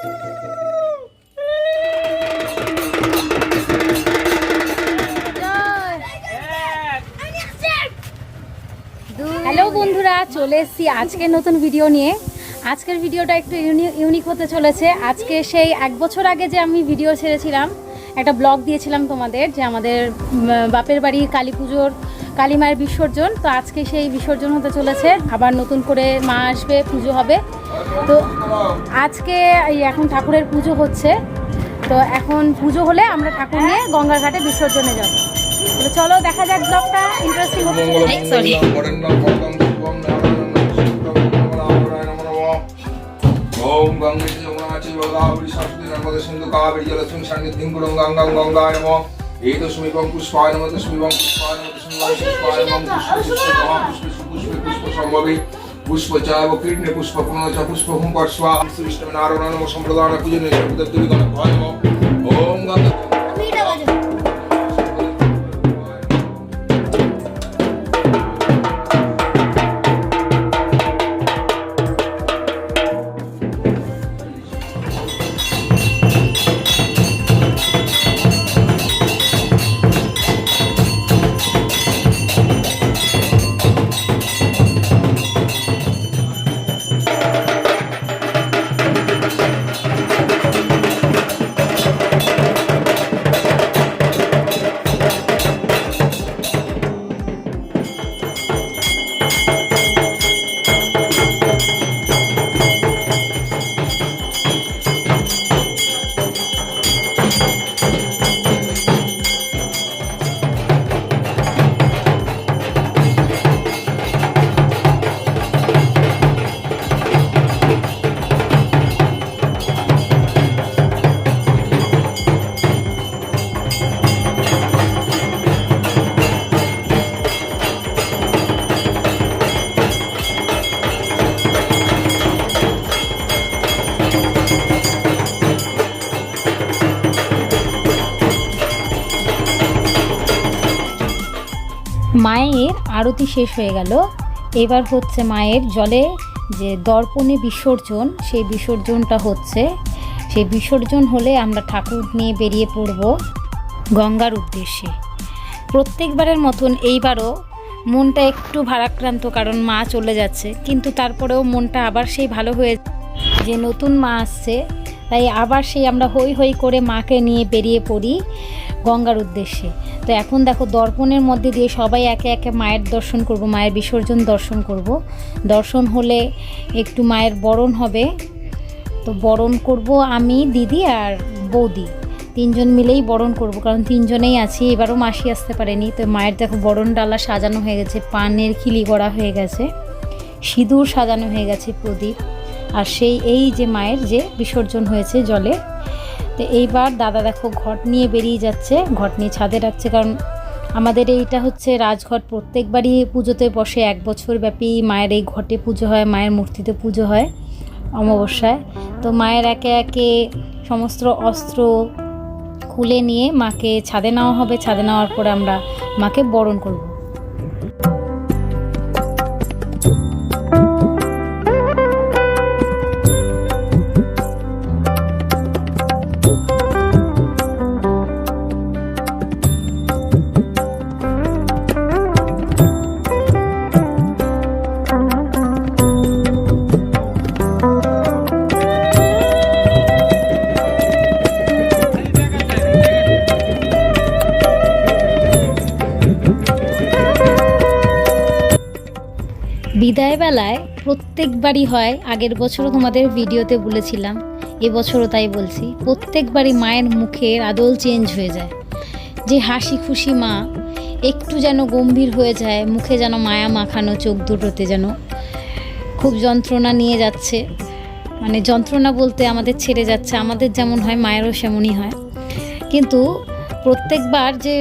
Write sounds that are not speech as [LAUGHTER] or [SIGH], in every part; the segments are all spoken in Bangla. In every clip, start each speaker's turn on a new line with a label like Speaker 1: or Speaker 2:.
Speaker 1: হ্যালো বন্ধুরা, চলে এসেছি আজকের নতুন ভিডিও নিয়ে। আজকের ভিডিওটা একটু ইউনিক হতে চলেছে। আজকে সেই এক বছর আগে যে আমি ভিডিও ছেড়েছিলাম, একটা ব্লগ দিয়েছিলাম তোমাদের, যে আমাদের বাপের বাড়ি কালী পুজোর কালী মায়ের বিসর্জন তো আজকে সেই বিসর্জন হতে চলেছে আবার নতুন করে মা আসবে পুজো হবে তো আজকে এই এখন ঠাকুরের পুজো হচ্ছে তো এখন পুজো হলে আমরা ঠাকুর নিয়ে গঙ্গার ঘাটে বিসর্জনে যাব তো চলো দেখা যাক ব্লগটা ইন্টারেস্টিং সরি
Speaker 2: ওম গঙ্গে যমুনাচি গোদাবরী সরস্বতী নর্মদে সিন্ধু কাবেরী জলস্মিন সন্নিধিং গুরুং গঙ্গাং গঙ্গায় নমঃ এই তো সুমি নমঃ পাওয়ার মতো সুমি তস্মিবং পুষ্পায় নমঃ পুষ্পে পুষ্প মহা পুষ্পে পুষ্প পুষ্প সম্ভবে পুষ্প পুষ্প পুষ্প
Speaker 1: মায়ের আরতি শেষ হয়ে গেল। এবার হচ্ছে মায়ের জলে যে দর্পণে বিসর্জন, সেই বিসর্জনটা হচ্ছে। সেই বিসর্জন হলে আমরা ঠাকুর নিয়ে বেরিয়ে পড়ব গঙ্গার উদ্দেশ্যে। প্রত্যেকবারের মতন এইবারও মনটা একটু ভারাক্রান্ত কারণ মা চলে যাচ্ছে, কিন্তু তারপরেও মনটা আবার সেই ভালো হয়ে যে নতুন মা আসছে। তাই আবার সেই আমরা হই হই করে মাকে নিয়ে বেরিয়ে পড়ি। গঙ্গার উদ্দেশ্যে। তো এখন দেখো দর্পণের মধ্যে দিয়ে সবাই একে একে মায়ের দর্শন করব, মায়ের বিসর্জন দর্শন করব। দর্শন হলে একটু মায়ের বরণ হবে। তো বরণ করব আমি, দিদি আর বৌদি। তিনজন মিলেই বরণ করব, কারণ তিনজনেই আছি, এবারও মাসি আসতে পারেনি। তো মায়ের দেখো বরণ ডালা সাজানো হয়ে গেছে, পানের খিলি করা হয়ে গেছে, সিঁদুর সাজানো হয়ে গেছে প্রদীপ। আর সেই, এই যে মায়ের যে বিসর্জন হয়েছে জলে তো এইবার দাদা দেখো ঘট নিয়ে বেরিয়ে যাচ্ছে, ঘট নিয়ে ছাদে রাখছে কারণ আমাদের এইটা হচ্ছে রাজঘট। প্রত্যেকবারই পুজোতে বসে এক বছর ব্যাপী মায়ের এই ঘটে পুজো হয়, মায়ের মূর্তিতে পুজো হয় অমাবস্যায়। তো মায়ের একে একে সমস্ত অস্ত্র খুলে নিয়ে মাকে ছাদে নেওয়া হবে, ছাদে নেওয়ার পরে আমরা মাকে বরণ করব। বিদায়বেলায় প্রত্যেকবারই হয়, আগের বছরও তোমাদের ভিডিওতে বলেছিলাম, এবছরও তাই বলছি, প্রত্যেকবারই মায়ের মুখের আদল চেঞ্জ হয়ে যায়। যে হাসি খুশি মা একটু যেন গম্ভীর হয়ে যায়, মুখে যেন মায়া মাখানো, চোখ দুটোতে যেন খুব যন্ত্রণা নিয়ে যাচ্ছে। মানে যন্ত্রণা বলতে আমাদের ছেড়ে যাচ্ছে, আমাদের যেমন হয়, মায়েরও সেমনই হয়। কিন্তু প্রত্যেকবার যে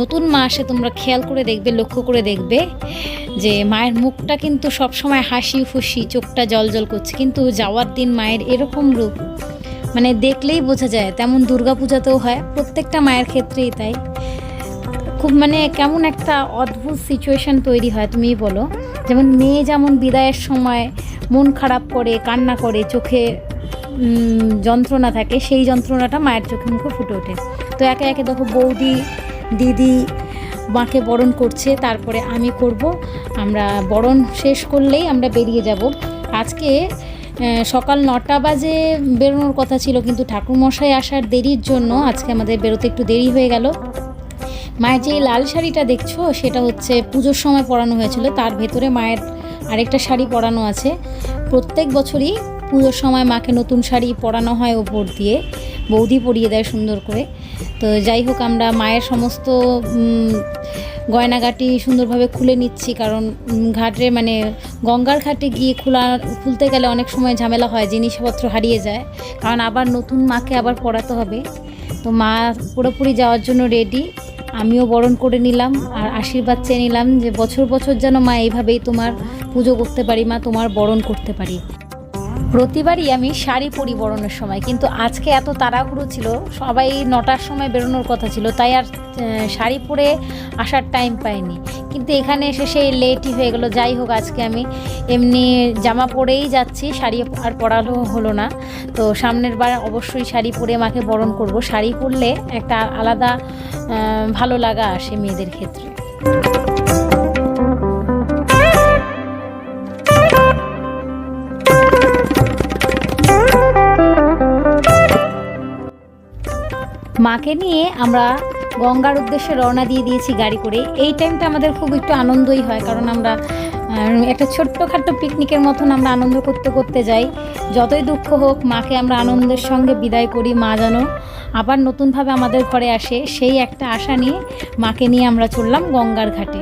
Speaker 1: নতুন মা আসে, তোমরা খেয়াল করে দেখবে, লক্ষ্য করে দেখবে যে মায়ের মুখটা কিন্তু সব সময় হাসি ফুসি, চোখটা জল জল করছে। কিন্তু যাওয়ার দিন মায়ের এরকম রূপ মানে দেখলেই বোঝা যায়। তেমন দুর্গাপূজাতেও হয়, প্রত্যেকটা মায়ের ক্ষেত্রেই তাই। খুব মানে কেমন একটা অদ্ভুত সিচুয়েশন তৈরি হয় তুমি বলো। যেমন মেয়ে যেমন বিদায়ের সময় মন খারাপ করে, কান্না করে, চোখে যন্ত্রণা থাকে, সেই যন্ত্রণাটা মায়ের চোখে মুখে ফুটে ওঠে। তো একে একে দেখো বৌদি, দিদি মাকে বরণ করছে, তারপরে আমি করব। আমরা বরণ শেষ করলেই আমরা বেরিয়ে যাব। আজকে সকাল নটা বাজে বেরোনোর কথা ছিল, কিন্তু ঠাকুরমশাই আসার দেরির জন্য আজকে আমাদের বেরোতে একটু দেরি হয়ে গেল। মায়ের যে লাল শাড়িটা দেখছ, সেটা হচ্ছে পুজোর সময় পরানো হয়েছিল, তার ভেতরে মায়ের আরেকটা শাড়ি পরানো আছে। প্রত্যেক বছরই পুজোর সময় মাকে নতুন শাড়ি পরানো হয় ওপর দিয়ে। বৌদি পরিয়ে দেয় সুন্দর করে। তো যাই হোক আমরা মায়ের সমস্ত উম, গয়নাগাটি সুন্দরভাবে খুলে নিচ্ছি কারণ ঘাটে মানে গঙ্গার ঘাটে গিয়ে খোলা খুলতে গেলে অনেক সময় ঝামেলা হয় জিনিসপত্র হারিয়ে যায়। কারণ আবার নতুন মাকে আবার পরাতে হবে। তো মা পুরোপুরি যাওয়ার জন্য রেডি আমিও বরণ করে নিলাম আর আশীর্বাদ চেয়ে নিলাম যে বছর বছর যেন মা এইভাবেই তোমার পুজো করতে পারি মা তোমার বরণ করতে পারি। প্রতিবারই আমি শাড়ি পরিবরণের সময়, কিন্তু আজকে এত তাড়াহুড়ো ছিল, সবাই নটার সময় বেরোনোর কথা ছিল, তাই আর শাড়ি পরে আসার টাইম পাইনি। কিন্তু এখানে এসে সেই লেটই হয়ে গেলো, যাই হোক আজকে আমি এমনি জামা পরেই যাচ্ছি, শাড়ি আর পরালো হলো না। তো সামনের বার অবশ্যই শাড়ি পরে মাকে বরণ করব। শাড়ি পরলে একটা আলাদা ভালো লাগা আসে মেয়েদের ক্ষেত্রে। মাকে নিয়ে আমরা গঙ্গার উদ্দেশ্যে রওনা দিয়ে দিয়েছি গাড়ি করে। এই টাইমটা আমাদের খুব একটু আনন্দই হয়, কারণ আমরা একটা ছোট্টখাট্ট পিকনিকের মতন আমরা আনন্দ করতে করতে যাই। যতই দুঃখ হোক, মাকে আমরা আনন্দের সঙ্গে বিদায় করি, মা যেন আবার নতুনভাবে আমাদের ঘরে আসে। সেই একটা আশা নিয়ে মাকে নিয়ে আমরা চললাম গঙ্গার ঘাটে।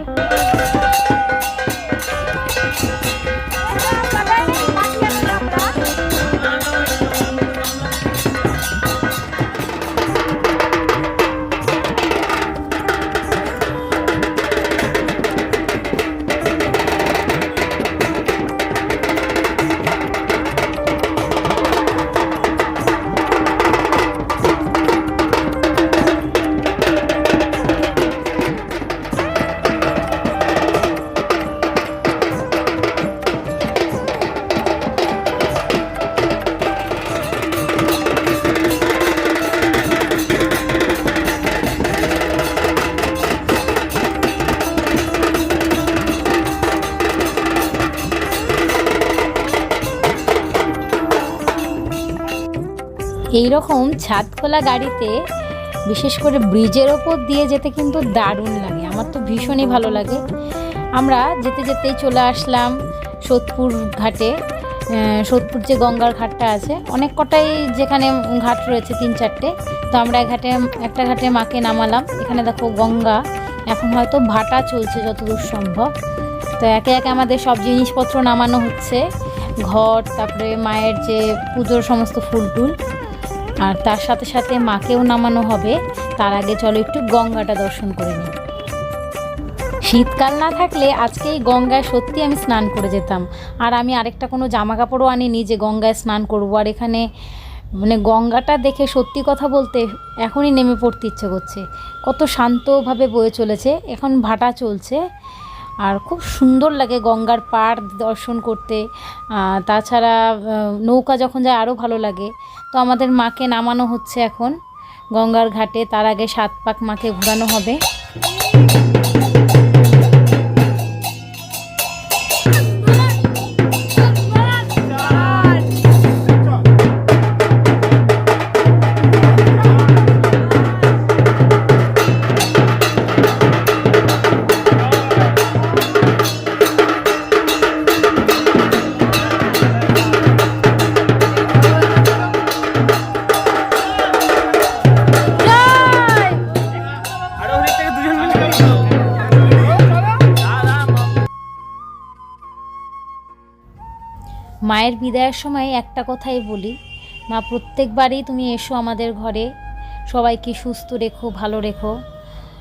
Speaker 1: এই রকম ছাদ খোলা গাড়িতে, বিশেষ করে ব্রিজের ওপর দিয়ে যেতে কিন্তু দারুণ লাগে। আমার তো ভীষণই ভালো লাগে। আমরা যেতে যেতেই চলে আসলাম সোদপুর ঘাটে। সোদপুর যে গঙ্গার ঘাটটা আছে, অনেক কটাই যেখানে ঘাট রয়েছে, তিন চারটে। তো আমরা ঘাটে, একটা ঘাটে মাকে নামালাম। এখানে দেখো গঙ্গা। এখন হয়তো ভাটা চলছে যতদূর সম্ভব। তো একে একে আমাদের সব জিনিসপত্র নামানো হচ্ছে। ঘর, তারপরে মায়ের যে পুজোর সমস্ত ফুল টুল। আর তার সাথে সাথে মাকেও নামানো হবে। তার আগে চলো একটু গঙ্গাটা দর্শন করে নিই। শীতকাল না থাকলে আজকে এই গঙ্গায় সত্যি আমি স্নান করে যেতাম। আর আমি আরেকটা কোনো জামা কাপড়ও আনিনি যে গঙ্গায় স্নান করব। আর এখানে মানে গঙ্গাটা দেখে সত্যি কথা বলতে এখনই নেমে পড়তে ইচ্ছে করছে। কত শান্তভাবে বয়ে চলেছে। এখন ভাটা চলছে। আর খুব সুন্দর লাগে গঙ্গার পাড় দর্শন করতে। তাছাড়া নৌকা যখন যায় আরও ভালো লাগে। তো আমাদের মাকে নামানো হচ্ছে এখন গঙ্গার ঘাটে। তার আগে সাত পাক মাকে ঘোরানো হবে। মায়ের বিদায়ের সময় একটা কথাই বলি, মা, প্রত্যেকবারই তুমি এসো আমাদের ঘরে। সবাইকে সুস্থ রেখো, ভালো রেখো।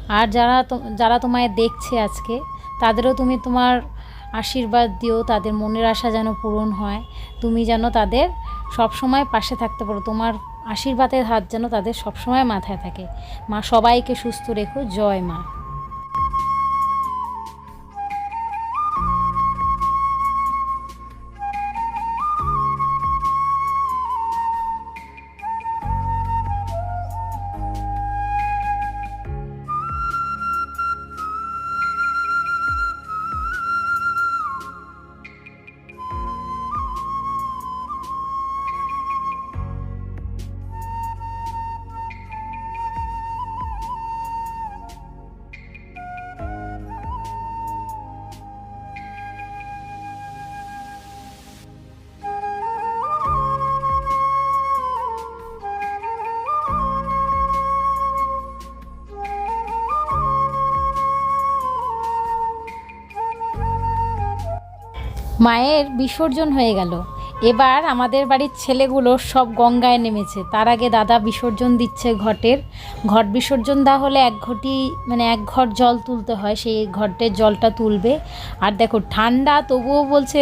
Speaker 1: আর যারা যারা তোমায় দেখছে আজকে, তাদেরও তুমি তোমার আশীর্বাদ দিও, তাদের মনের আশা যেন পূরণ হয়। তুমি যেন তাদের সব সময় পাশে থাকতে পারো। তোমার আশীর্বাদের হাত যেন তাদের সবসময় মাথায় থাকে। মা, সবাইকে সুস্থ রেখো। জয় মা। মায়ের বিসর্জন হয়ে গেল। এবার আমাদের বাড়ির ছেলেগুলো সব গঙ্গায় নেমেছে। তার আগে দাদা বিসর্জন দিচ্ছে ঘটের। ঘট বিসর্জন দেওয়া হলে এক ঘটি মানে এক ঘট জল তুলতে হয়। সেই ঘটের জলটা তুলবে। আর দেখো, ঠান্ডা তবুও বলছে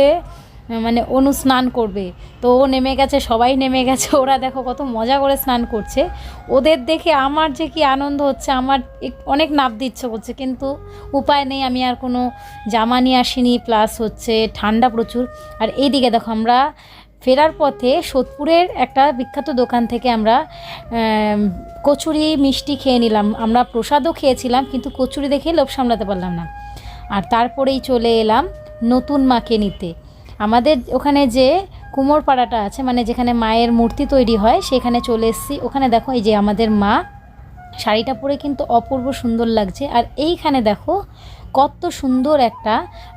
Speaker 1: মানে অনু স্নান করবে। তো ও নেমে গেছে, সবাই নেমে গেছে। [LAUGHS] ওরা দেখো কত মজা করে স্নান করছে। ওদের দেখে আমার যে কি আনন্দ হচ্ছে, আমার অনেক নাপ দিচ্ছে করছে। কিন্তু উপায় নেই, আমি আর কোনো জামা নিয়ে আসিনি। প্লাস হচ্ছে ঠান্ডা প্রচুর। আর এইদিকে দেখো আমরা ফেরার পথে সোদপুরের একটা বিখ্যাত দোকান থেকে আমরা কচুরি মিষ্টি খেয়ে নিলাম। আমরা প্রসাদও খেয়েছিলাম, কিন্তু কচুরি দেখে লোভ সামলাতে পারলাম না। আর তারপরেই চলে এলাম নতুন মাকে নিতে। আমাদের ওখানে যে কুমোরপাড়াটা আছে মানে যেখানে মায়ের মূর্তি তৈরি হয়, সেখানে চলে এসেছি। ওখানে দেখো এই যে আমাদের মা, শাড়িটা পরে কিন্তু অপূর্ব সুন্দর লাগছে। আর এইখানে দেখো কত সুন্দর একটা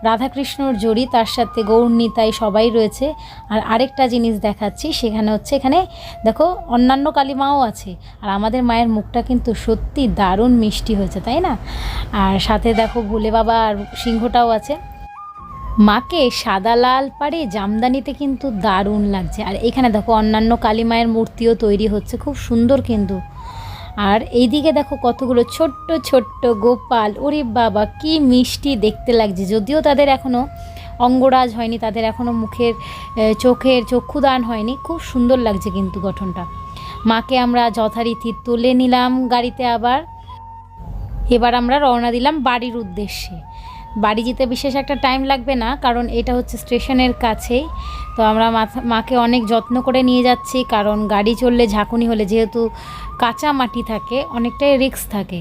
Speaker 1: রাধাকৃষ্ণর জড়ি, তার সাথে গৌরনীতাই সবাই রয়েছে। আর আরেকটা জিনিস দেখাচ্ছি, সেখানে হচ্ছে এখানে দেখো অন্যান্য কালিমাও আছে। আর আমাদের মায়ের মুখটা কিন্তু সত্যি দারুণ মিষ্টি হয়েছে, তাই না? আর সাথে দেখো ভোলে বাবা আর সিংহটাও আছে। মাকে সাদা লাল পাড়ে জামদানিতে কিন্তু দারুণ লাগছে। আর এখানে দেখো অন্যান্য কালী মায়ের মূর্তিও তৈরি হচ্ছে, খুব সুন্দর কিন্তু। আর এইদিকে দেখো কতগুলো ছোট্ট ছোট্ট গোপাল, ওরে বাবা, কি মিষ্টি দেখতে লাগছে। যদিও তাদের এখনও অঙ্গরাজ হয়নি, তাদের এখনও মুখের চোখের চক্ষুদান হয়নি, খুব সুন্দর লাগছে কিন্তু গঠনটা। মাকে আমরা যথারীতি তুলে নিলাম গাড়িতে আবার। এবার আমরা রওনা দিলাম বাড়ির উদ্দেশ্যে। বাড়ি যেতে বিশেষ একটা টাইম লাগবে না, কারণ এটা হচ্ছে স্টেশনের কাছেই তো আমরা মাকে অনেক যত্ন করে নিয়ে যাচ্ছি, কারণ গাড়ি চললে ঝাঁকুনি হলে যেহেতু কাঁচা মাটি থাকে, অনেকটাই রিক্স থাকে।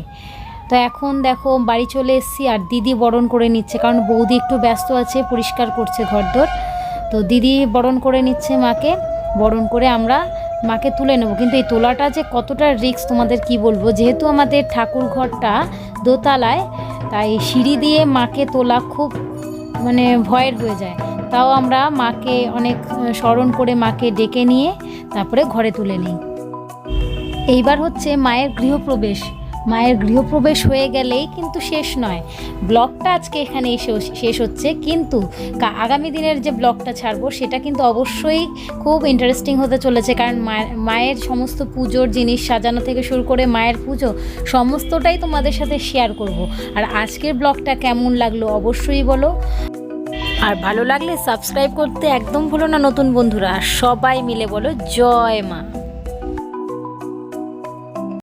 Speaker 1: তো এখন দেখো বাড়ি চলে এসেছি, আর দিদি বরণ করে নিচ্ছে, কারণ বৌদি একটু ব্যস্ত আছে, পরিষ্কার করছে ঘরদোর। তো দিদি বরণ করে নিচ্ছে মাকে, বরণ করে আমরা মাকে তুলে নেব। কিন্তু এই তোলাটা যে কতটা রিস্ক তোমাদের কি বলব? যেহেতু আমাদের ঠাকুর ঘরটা দোতলায় তাই সিঁড়ি দিয়ে মাকে তোলা খুব মানে ভয়ের হয়ে যায়। তাও আমরা মাকে অনেক স্মরণ করে মাকে ডেকে নিয়ে তারপরে ঘরে তুলে নিই। এইবার হচ্ছে মায়ের গৃহপ্রবেশ। মায়ের গৃহপ্রবেশ হয়ে গেলেই কিন্তু শেষ নয়। ব্লগটা আজকে এখানে শেষ হচ্ছে। কিন্তু আগামী দিনের যে ব্লগটা ছাড়বো, সেটা কিন্তু অবশ্যই খুব ইন্টারেস্টিং হতে চলেছে। কারণ মায়ের সমস্ত পুজোর জিনিস সাজানো থেকে শুরু করে মায়ের পুজো, সমস্তটাই তোমাদের সাথে শেয়ার করব। আর আজকের ব্লগটা কেমন লাগল অবশ্যই বলো। আর ভালো লাগলে সাবস্ক্রাইব করতে একদম ভুলো না নতুন বন্ধুরা। সবাই মিলে বলো, জয় মা।